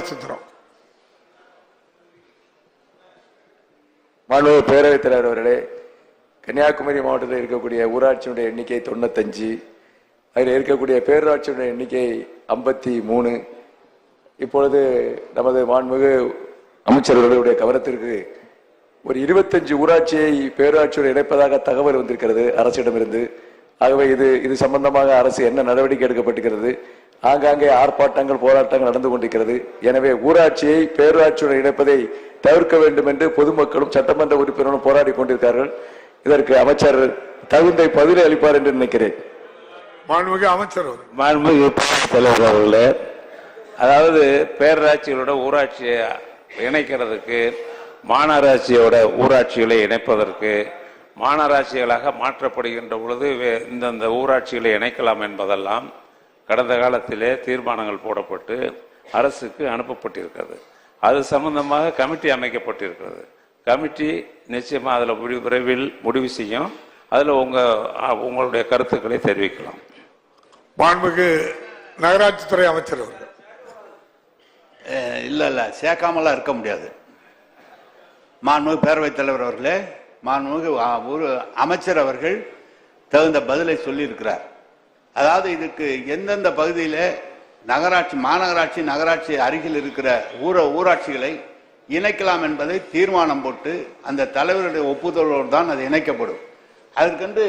சித்திரம் மாண்பு பேரவைத் தலைவர் அவர்களே கன்னியாகுமரி மாவட்டத்தில் இருக்கக்கூடிய ஊராட்சியினுடைய எண்ணிக்கை தொண்ணூத்தஞ்சு அதில் இருக்கக்கூடிய பேரூராட்சியினுடைய எண்ணிக்கை ஐம்பத்தி மூணு. இப்பொழுது நமது மாண்புமிகு அமைச்சர்களுடைய கவனத்திற்கு ஒரு இருபத்தஞ்சு ஊராட்சியை பேரூராட்சியோடு இணைப்பதாக தகவல் வந்திருக்கிறது அரசிடமிருந்து. ஆகவே இது இது சம்பந்தமாக அரசு என்ன நடவடிக்கை எடுக்கப்பட்டிருக்கிறது ஆங்காங்கே ஆர்ப்பாட்டங்கள் போராட்டங்கள் நடந்து கொண்டிருக்கிறது. எனவே ஊராட்சியை பேரூராட்சியுடன் இணைப்பதை தவிர்க்க வேண்டும் என்று பொதுமக்களும் சட்டமன்ற உறுப்பினர்களும் போராடி கொண்டிருக்கிறார்கள். இதற்கு அமைச்சர் தகுந்த பதிலை அளிப்பார் என்று நினைக்கிறேன். மாண்புமிகு அமைச்சர் அவர்கள். மாண்புமிகு தலைவர் அவர்களே அதாவது பேரூராட்சிகளோட ஊராட்சியை இணைக்கிறதுக்கு மாநகராட்சியோட ஊராட்சிகளை இணைப்பதற்கு மாநகராட்சிகளாக மாற்றப்படுகின்ற பொழுது வே- இந்தந்த ஊராட்சிகளை இணைக்கலாம் என்பதெல்லாம் கடந்த காலத்திலே தீர்மானங்கள் போடப்பட்டு அரசுக்கு அனுப்பப்பட்டிருக்கிறது. அது சம்பந்தமாக கமிட்டி அமைக்கப்பட்டிருக்கிறது. கமிட்டி நிச்சயமா அதில் முடிவு விரைவில் முடிவு செய்யும். அதில் உங்க அ, உங்களுடைய கருத்துக்களை தெரிவிக்கலாம். மாண்புமிகு நகராட்சித்துறை அமைச்சர் அவர்கள். இல்ல இல்ல. சேர்க்காமலாம் இருக்க முடியாது. மாண்புமிகு பேரவைத் தலைவர் அவர்களே மாண்புமிகு அமைச்சர் அவர்கள் தகுந்த பதிலை சொல்லியிருக்கிறார். அதாவது இதுக்கு எந்தெந்த பகுதியில் நகராட்சி மாநகராட்சி நகராட்சி அருகில் இருக்கிற ஊர ஊராட்சிகளை இணைக்கலாம் என்பதை தீர்மானம் போட்டு அந்த தலைவருடைய ஒப்புதலோடு தான் அது இணைக்கப்படும். அதற்கென்று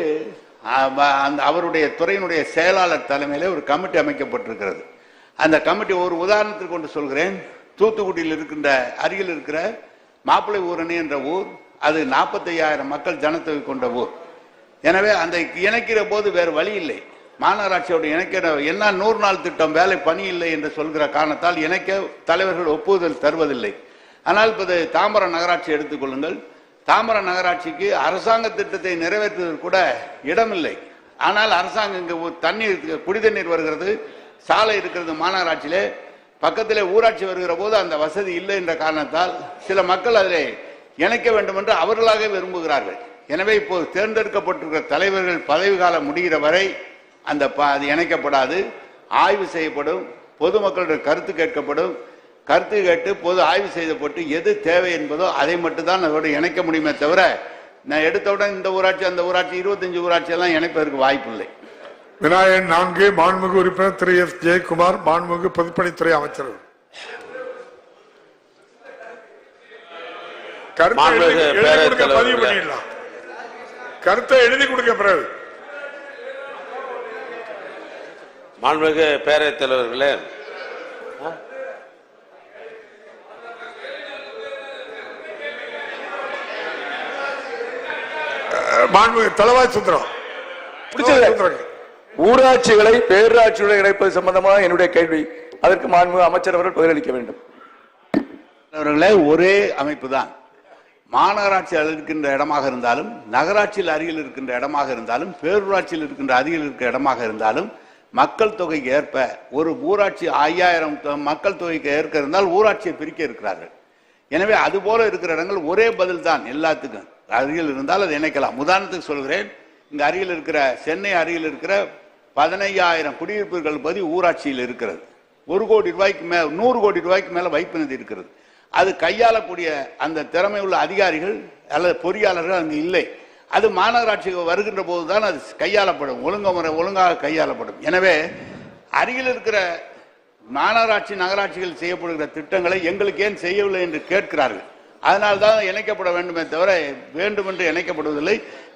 அந்த அவருடைய துறையினுடைய செயலாளர் தலைமையில் ஒரு கமிட்டி அமைக்கப்பட்டிருக்கிறது. அந்த கமிட்டி ஒரு உதாரணத்துக்கு கொண்டு சொல்கிறேன். தூத்துக்குடியில் இருக்கின்ற அருகில் இருக்கிற மாப்பிள்ளை ஊரணி என்ற ஊர் அது 45000 மக்கள் ஜனத்தொகை கொண்ட ஊர். எனவே அந்த இணைக்கிற போது வேறு வழி இல்லை. மாநகராட்சியோடு இணைக்க என்ன நூறு நாள் திட்டம் வேலை பணி இல்லை என்று சொல்கிற காரணத்தால் இணைக்க தலைவர்கள் ஒப்புதல் தருவதில்லை. ஆனால் இப்போது தாம்பரம் நகராட்சி எடுத்துக்கொள்ளுங்கள் தாம்பரம் நகராட்சிக்கு அரசாங்க திட்டத்தை நிறைவேற்றுவதற்கு கூட இடமில்லை. ஆனால் அரசாங்கம் இங்கே ஒரு தண்ணீர் வருகிறது சாலை இருக்கிறது மாநகராட்சியிலே. பக்கத்திலே ஊராட்சி வருகிற போது அந்த வசதி இல்லை என்ற காரணத்தால் சில மக்கள் அதில் இணைக்க வேண்டும் என்று அவர்களாக விரும்புகிறார்கள். எனவே இப்போது தேர்ந்தெடுக்கப்பட்டிருக்கிற தலைவர்கள் பதவி காலம் முடிகிற வரை அந்த ப- அது இணைக்கப்படாது. ஆய்வு செய்யப்படும். பொதுமக்களுடைய கருத்து கேட்கப்படும். கருத்து கேட்டு பொது ஆய்வு செய்யப்பட்டு எது தேவை என்பதோ அதை மட்டும்தான் அதோடு இணைக்க முடியுமே தவிர நான் எடுத்தவுடன் இந்த ஊராட்சி அந்த ஊராட்சி இருபத்தஞ்சு ஊராட்சி எல்லாம் இணைப்பதற்கு வாய்ப்பில்லை விநாயகன் நான்கு மாண்புமிகு உறுப்பினர் திரு எஸ். ஜெயக்குமார் மாண்புமிகு பொதுப்பணித்துறை அமைச்சர். கருத்தை எழுதி- எழுதி பேரவைத் கொடுங்க, பதிவு தலைவர்களே. பண்ணிடலாம் கருத்தை எழுதி கொடுக்க பிறகு மாண்புமிகு பேரவைத் தலைவர்களே. மாண்புமிகு தலவாய் சுந்தரம். ஊராட்சிகளை பேரூராட்சியுடன் இணைப்பது சம்பந்தமாக என்னுடைய கேள்வி. அதற்கு மாண்புமிகு அமைச்சர் அவர்கள் பதிலளிக்க வேண்டும். அவர்களே ஒரே அமைப்பு தான். மாநகராட்சி இருக்கின்ற இடமாக இருந்தாலும் நகராட்சியில் அருகில் இருக்கின்ற இடமாக இருந்தாலும் பேரூராட்சியில் இருக்கின்ற அருகில் இருக்கிற இடமாக இருந்தாலும் மக்கள் தொகைக்கு ஏற்ப ஒரு ஊராட்சி ஐயாயிரம் மக்கள் தொகைக்கு ஏற்க இருந்தால் ஊராட்சியை பிரிக்க இருக்கிறார்கள். எனவே அதுபோல இருக்கிற இடங்கள் ஒரே பதில் தான் எல்லாத்துக்கும். அருகில் இருந்தால் அதை இணைக்கலாம். உதாரணத்துக்கு சொல்கிறேன் இங்கே அருகில் இருக்கிற சென்னை அருகில் இருக்கிற பதினையாயிரம் குடியிருப்புகள் பதி ஊராட்சியில் இருக்கிறது. ஒரு கோடி ரூபாய்க்கு மேல் நூறு கோடி ரூபாய்க்கு மேலே வைப்பு நிதி இருக்கிறது. அது கையாளக்கூடிய அந்த திறமை உள்ள அதிகாரிகள் அல்லது பொறியாளர்கள் அங்கு இல்லை. அது மாநகராட்சிக்கு வருகின்ற போது தான் அது கையாளப்படும். ஒழுங்குமுறை ஒழுங்காக கையாளப்படும். எனவே அருகில் இருக்கிற மாநகராட்சி நகராட்சிகள் செய்யப்படுகிற திட்டங்களை எங்களுக்கு ஏன் செய்யவில்லை என்று கேட்கிறார்கள். அதனால் தான் இணைக்கப்பட வேண்டுமே தவிர வேண்டுமென்று இணைக்கப்படுவதில்லை.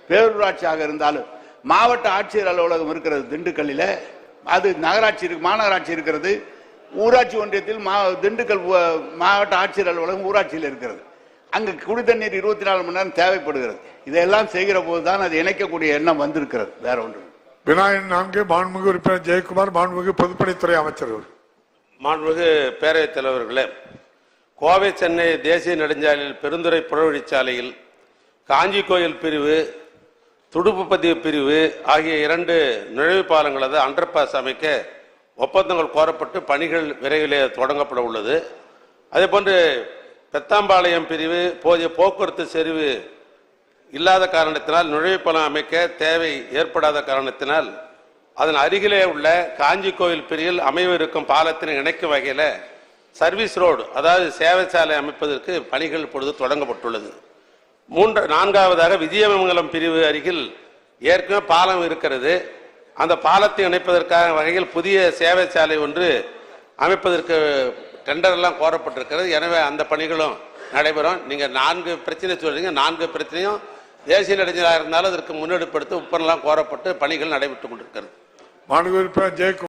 பேரூராட்சியாக இருந்தாலும் மாவட்ட ஆட்சியர் அலுவலகம் இருக்கிறது திண்டுக்கல்லில் அது நகராட்சி இருக்கு மாநகராட்சி இருக்கிறது. ஊராட்சி ஒன்றியத்தில் மா திண்டுக்கல் மாவட்ட ஆட்சியர் அலுவலகம் ஊராட்சியில் இருக்கிறது. அங்கு குடிதண்ணீர் இருபத்தி நாலு மணி நேரம் தேவைப்படுகிறது இதையெல்லாம் செய்கிற போது தான் அது இணைக்கக்கூடிய எண்ணம் வந்திருக்கிறது வேற ஒன்று. விநாயகன் நான்கு மாண்புமிகு உறுப்பினர் ஜெயக்குமார் மாண்புமிகு பொதுப்பணித்துறை அமைச்சர் அவர்கள். மாண்புமிகு பேரவைத் தலைவர்களே கோவை சென்னை தேசிய நெடுஞ்சாலையில் பெருந்துறை புறவழிச்சாலையில் காஞ்சி கோயில் பிரிவு துடுப்புப்பதிவு பிரிவு ஆகிய இரண்டு நுழைவு பாலங்களது அண்டர் பாஸ் அமைக்க ஒப்பந்தங்கள் கோரப்பட்டு பணிகள் விரைவிலே தொடங்கப்பட உள்ளது அதேபோன்று பெத்தாம்பாளையம் பிரிவு போதிய போக்குவரத்து செறிவு இல்லாத காரணத்தினால் நுழைவுப்பலம் அமைக்க தேவை ஏற்படாத காரணத்தினால் அதன் அருகிலே உள்ள காஞ்சி கோயில் பிரிவில் அமைவிருக்கும் பாலத்தினை இணைக்கும் வகையில் சர்வீஸ் ரோடு அதாவது சேவை சாலை அமைப்பதற்கு பணிகள் இப்பொழுது தொடங்கப்பட்டுள்ளது. மூன்று நான்காவதாக விஜயமங்கலம் பிரிவு அருகில் ஏற்கனவே பாலம் இருக்கிறது. அந்த பாலத்தை இணைப்பதற்கான வகையில் புதிய சேவை சாலை ஒன்று அமைப்பதற்கு டெண்டர் எல்லாம் கோரப்பட்டிருக்கிறது. எனவே அந்த பணிகளும் நடைபெறும். நீங்கள் நான்கு பிரச்சனை சொல்றீங்க. நான்கு பிரச்சனையும் தேசிய நெடுஞ்சலாக இருந்தாலும் அதற்கு முன்னெடுப்படுத்த ஒப்பந்தம் கோரப்பட்டு பணிகள் நடைபெற்றுக் கொண்டிருக்கிறது. மாண்புமிகு ஜெயக்குமார்.